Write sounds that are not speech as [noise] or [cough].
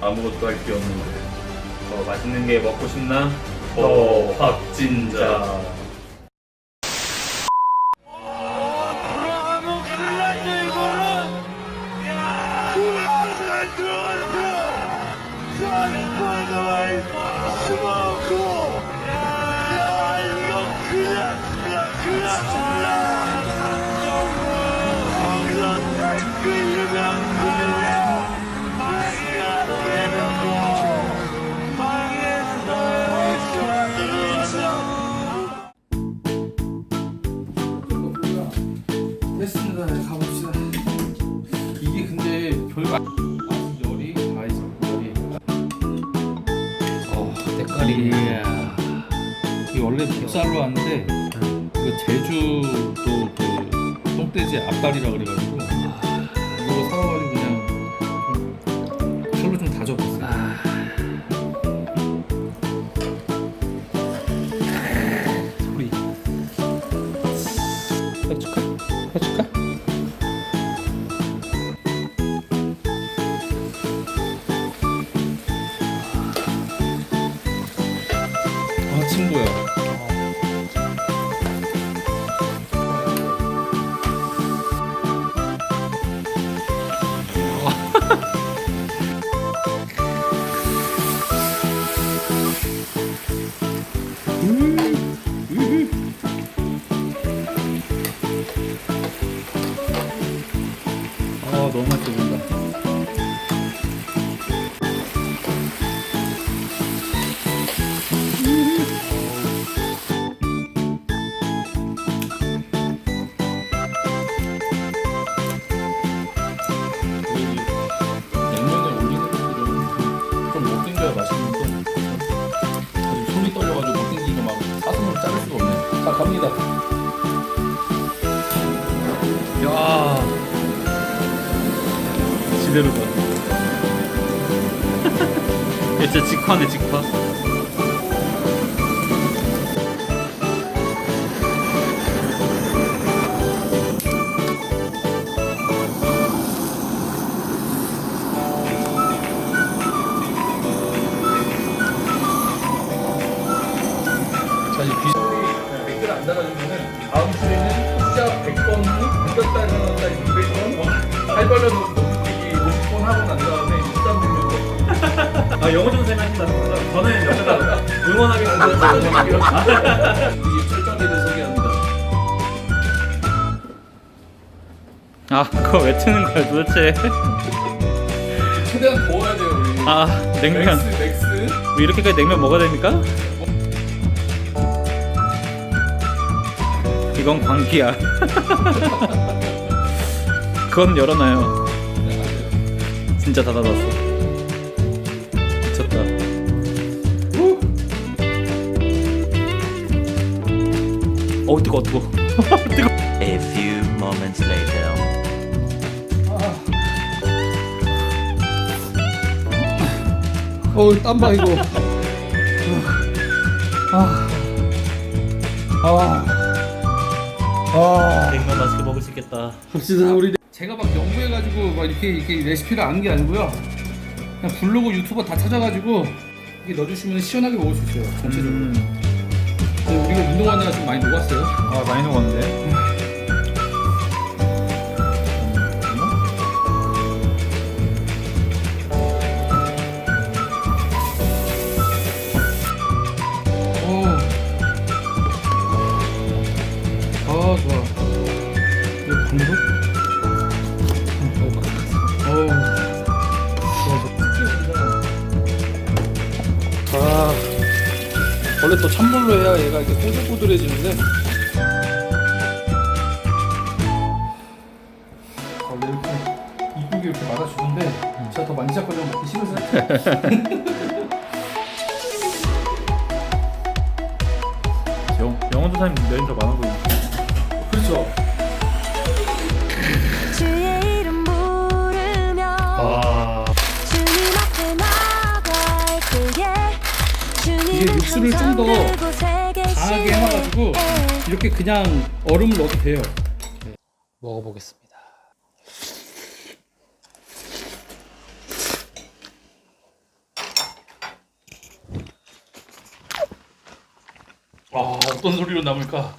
아무것도 할 게 없는데 더 맛있는 게 먹고 싶나? 더 확진자 됐습니다. 아 때깔이. 이게 원래 빅살로 왔는데 이거 제주도 그 똥돼지 앞다리라 그래가지고 아 친구야. 없네. 자 갑니다. 야 지대로 가 [laughs] 진짜 직화네 직화 다음 주에는 숫자 100번 후 이겼다 일어났다 200번 할발려 높이기 50번 하고 난 다음에 입단 등록 아 영어 좀 생각합니다 저는 여기다 응원하겠습니다 우리 소개합니다. 아 그거 왜 트는 거야 도대체 최대한 도와야 돼요 우리. 아 냉면 맥스 맥스. 뭐 이렇게까지 냉면 먹어야 됩니까? 이건 광기야 [laughs] 그건 열어놔요 진짜 다 닫았어 미쳤다 어우 뜨거 뜨거 [laughs] 뜨거 A few moments later. 어우 땀봐 이거. 아. 아. 아. 냉면 맛있게 먹을 수 있겠다 갑시다 우리. 제가 막 연구해가지고 막 이렇게 이렇게 레시피를 아는 게 아니고요. 그냥 블로그 유튜버 다 찾아가지고 이게 넣어주시면 시원하게 먹을 수 있어요. 전체적으로. 음. 근데 우리가 운동하느라 좀 많이 녹았어요. 아 많이 녹았는데 또 찬물로 해야 얘가 이렇게 꼬들꼬들해지는데. 원래 이렇게 이쁘게 이렇게 말아주는데 제가 더 만지작거리면 먹기 싫어서. [laughs] 영, 영어 도사님 면이 더 많아 보이네 그렇죠. 박스를 좀 더 강하게 해놔가지고 이렇게 그냥 얼음을 넣어도 돼요. 네. 먹어보겠습니다. 아 어떤 소리로 남을까?